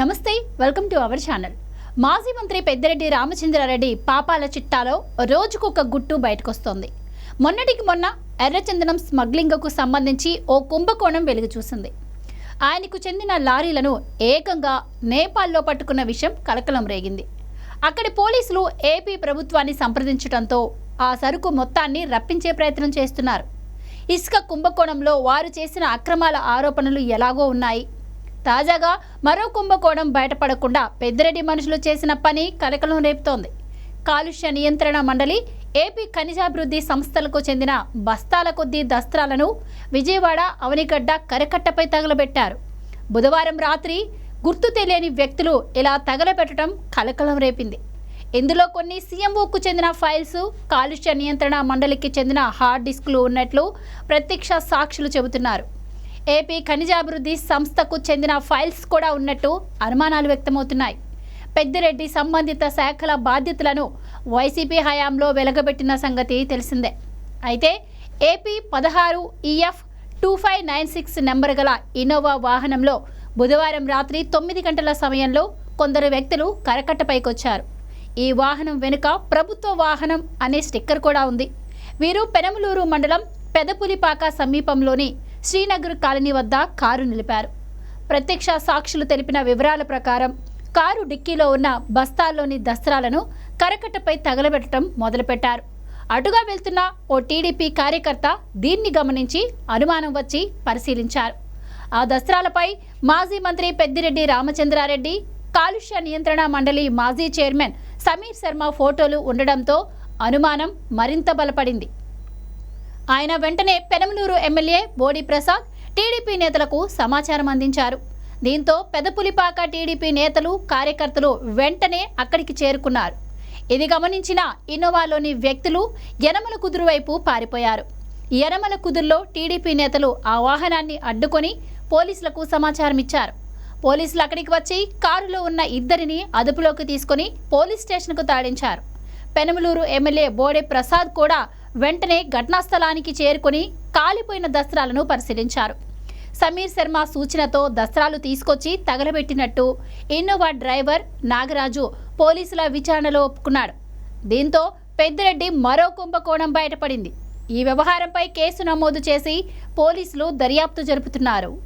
నమస్తే welcome to our channel మాజీ మంత్రి పెద్దిరెడ్డి రామచంద్రారెడ్డి పాపాల చిట్టాలో రోజుకొక గుట్టు బయటకొస్తోంది. మొన్నటికి మొన్న ఎర్రచందనం స్మగ్లింగ్కు సంబంధించి ఓ కుంభకోణం వెలుగు చూసింది ఆయనకు చెందిన లారీలను ఏకంగా నేపాల్లో పట్టుకున్న విషయం కలకలం రేగింది. అక్కడి పోలీసులు ఏపీ ప్రభుత్వాన్ని సంప్రదించడంతో ఆ సరుకు మొత్తాన్ని రప్పించే ప్రయత్నం చేస్తున్నారు. ఇసుక కుంభకోణంలో వారు చేసిన అక్రమాల ఆరోపణలు ఎలాగో ఉన్నాయి తాజాగా మరో కుంభకోణం బయటపడకుండా పెద్దిరెడ్డి మనుషులు చేసిన పని కలకలం రేపుతోంది. కాలుష్య నియంత్రణ మండలి ఏపీ ఖనిజాభివృద్ధి సంస్థలకు చెందిన బస్తాల కొద్దీ దస్త్రాలను విజయవాడ అవనిగడ్డ కరకట్టపై తగలబెట్టారు. బుధవారం రాత్రి గుర్తు తెలియని వ్యక్తులు ఇలా తగలబెట్టడం కలకలం రేపింది. ఇందులో కొన్ని సీఎంఓకు చెందిన ఫైల్స్ కాలుష్య నియంత్రణ మండలికి చెందిన హార్డ్ డిస్క్లు ఉన్నట్లు ప్రత్యక్ష సాక్షులు చెబుతున్నారు. ఏపీ ఖనిజాభివృద్ధి సంస్థకు చెందిన ఫైల్స్ కూడా ఉన్నట్టు అనుమానాలు వ్యక్తమవుతున్నాయి. పెద్దిరెడ్డి సంబంధిత శాఖల బాధ్యతలను వైసీపీ హయాంలో వెలగబెట్టిన సంగతి తెలిసిందే. అయితే ఏపీ పదహారు EF two five nine six number గల ఇన్నోవా వాహనంలో బుధవారం రాత్రి తొమ్మిది గంటల సమయంలో కొందరు వ్యక్తులు కరకట్టపైకొచ్చారు ఈ వాహనం వెనుక ప్రభుత్వ వాహనం అనే స్టిక్కర్ కూడా ఉంది. వీరు పెనమలూరు మండలం పెదపులిపాక సమీపంలోని శ్రీనగర్ కాలనీ వద్ద కారు నిలిపారు. ప్రత్యక్ష సాక్షులు తెలిపిన వివరాల ప్రకారం కారు డిక్కీలో ఉన్న బస్తాల్లోని దస్త్రాలను కరకట్టపై తగలబెట్టడం మొదలుపెట్టారు. అటుగా వెళ్తున్న ఓ టీడీపీ కార్యకర్త దీన్ని గమనించి అనుమానం వచ్చి పరిశీలించారు. ఆ దస్త్రాలపై మాజీ మంత్రి పెద్దిరెడ్డి రామచంద్రారెడ్డి కాలుష్య నియంత్రణ మండలి మాజీ చైర్మన్ సమీర్ శర్మ ఫోటోలు ఉండడంతో అనుమానం మరింత బలపడింది. ఆయన వెంటనే పెనమలూరు ఎమ్మెల్యే బోడి ప్రసాద్ టీడీపీ నేతలకు సమాచారం అందించారు. దీంతో పెదపులిపాక టీడీపీ నేతలు కార్యకర్తలు వెంటనే అక్కడికి చేరుకున్నారు. ఇది గమనించిన ఇన్నోవాలోని వ్యక్తులు యనమల కుదురు వైపు పారిపోయారు. యనమల కుదురులో టీడీపీ నేతలు ఆ వాహనాన్ని అడ్డుకొని పోలీసులకు సమాచారం ఇచ్చారు. పోలీసులు అక్కడికి వచ్చి కారులో ఉన్న ఇద్దరిని అదుపులోకి తీసుకొని పోలీస్ స్టేషన్కు తాడించారు పెనమలూరు ఎమ్మెల్యే బోడే ప్రసాద్ కూడా వెంటనే ఘటనా స్థలానికి చేరుకొని కాలిపోయిన దస్త్రాలను పరిశీలించారు. సమీర్ శర్మ సూచనతో దస్త్రాలు తీసుకొచ్చి తగలబెట్టినట్టు ఇన్నోవా డ్రైవర్ నాగరాజు పోలీసుల విచారణలో ఒప్పుకున్నాడు. దీంతో పెద్దిరెడ్డి మరో కుంభకోణం బయటపడింది. ఈ వ్యవహారంపై కేసు నమోదు చేసి పోలీసులు దర్యాప్తు జరుపుతున్నారు.